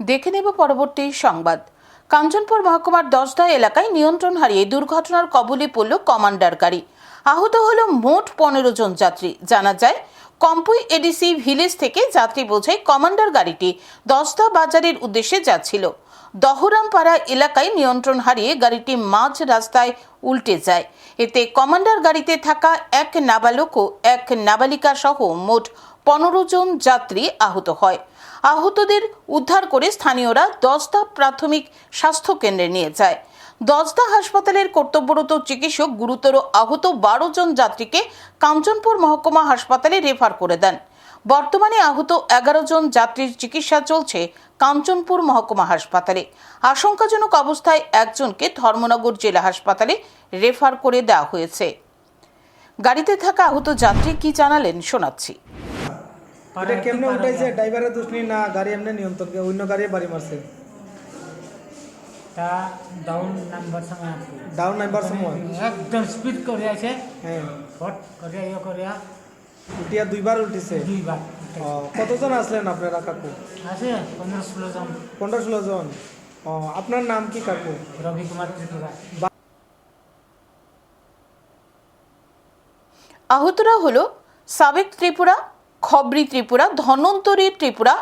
দেখে নেব পরবর্তী সংবাদ। কাঞ্চনপুর মহকুমার দশদা এলাকায় নিয়ন্ত্রণ হারিয়ে দুর্ঘটনার কবলে পড়ল কমান্ডার গাড়ি আহত হল মোট পনেরো জন যাত্রী। জানা যায়, কম্পুই এডিসি ভিলেজ থেকে যাত্রী বোঝাই কমান্ডার গাড়িটি দশদা বাজারের উদ্দেশ্যে যাচ্ছিল। দহরামপাড়া এলাকায় নিয়ন্ত্রণ হারিয়ে গাড়িটি মাঝ রাস্তায় উল্টে যায়। এতে কমান্ডার গাড়িতে থাকা এক নাবালক ও এক নাবালিকা সহ মোট পনেরো জন যাত্রী আহত হয়। আহতদের উদ্ধার করে স্থানীয়রা দশদা প্রাথমিক স্বাস্থ্য কেন্দ্রে নিয়ে যায়। দশদা হাসপাতালের কর্তব্যরত চিকিৎসক গুরুতর আহত বারো জন যাত্রীকে কাঞ্চনপুর মহকুমা হাসপাতালে রেফার করে দেন। বর্তমানে আহত এগারো জন যাত্রীর চিকিৎসা চলছে কাঞ্চনপুর মহকুমা হাসপাতালে। আশঙ্কাজনক অবস্থায় একজনকে ধর্মনগর জেলা হাসপাতালে রেফার করে দেওয়া হয়েছে। গাড়িতে থাকা আহত যাত্রী কি জানালেন, শোনাচ্ছি। এটা কেমনে উঠাইছে ড্রাইভারের দোষ নেই না গাড়ি এমনি নিয়ন্ত্রণ অন্য গাড়ি বাড়ি মারছে? তা ডাউন নাম্বার সময় ডাউন নাইবার সময়? একদম স্পিড করে আছে। হ্যাঁ। ফট করে ইয়ে করে। উঠিয়া দুইবার উঠিছে দুইবার কতজন আসলেন আপনারা কাকু? আছে পনেরো ষোলো জন। পনেরো ষোলো জন। ও, আপনার নাম কি কাকু? রবি কুমার ত্রিপুরা। আহতরা হল সাবেক ত্রিপুরা খবরি ত্রিপুরা ধন্বন্তরী ত্রিপুরা,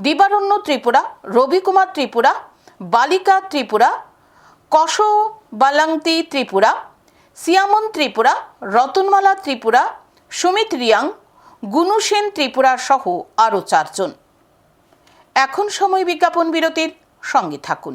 দিবারণ্য ত্রিপুরা, রবিকুমার ত্রিপুরা, বালিকা ত্রিপুরা বালাংতি ত্রিপুরা, সিয়ামন ত্রিপুরা, রতনমালা ত্রিপুরা, সুমিত রিয়াং, গুনু সেন ত্রিপুরা সহ আরও চারজন। এখন সময় বিজ্ঞাপন বিরতির সঙ্গে থাকুন।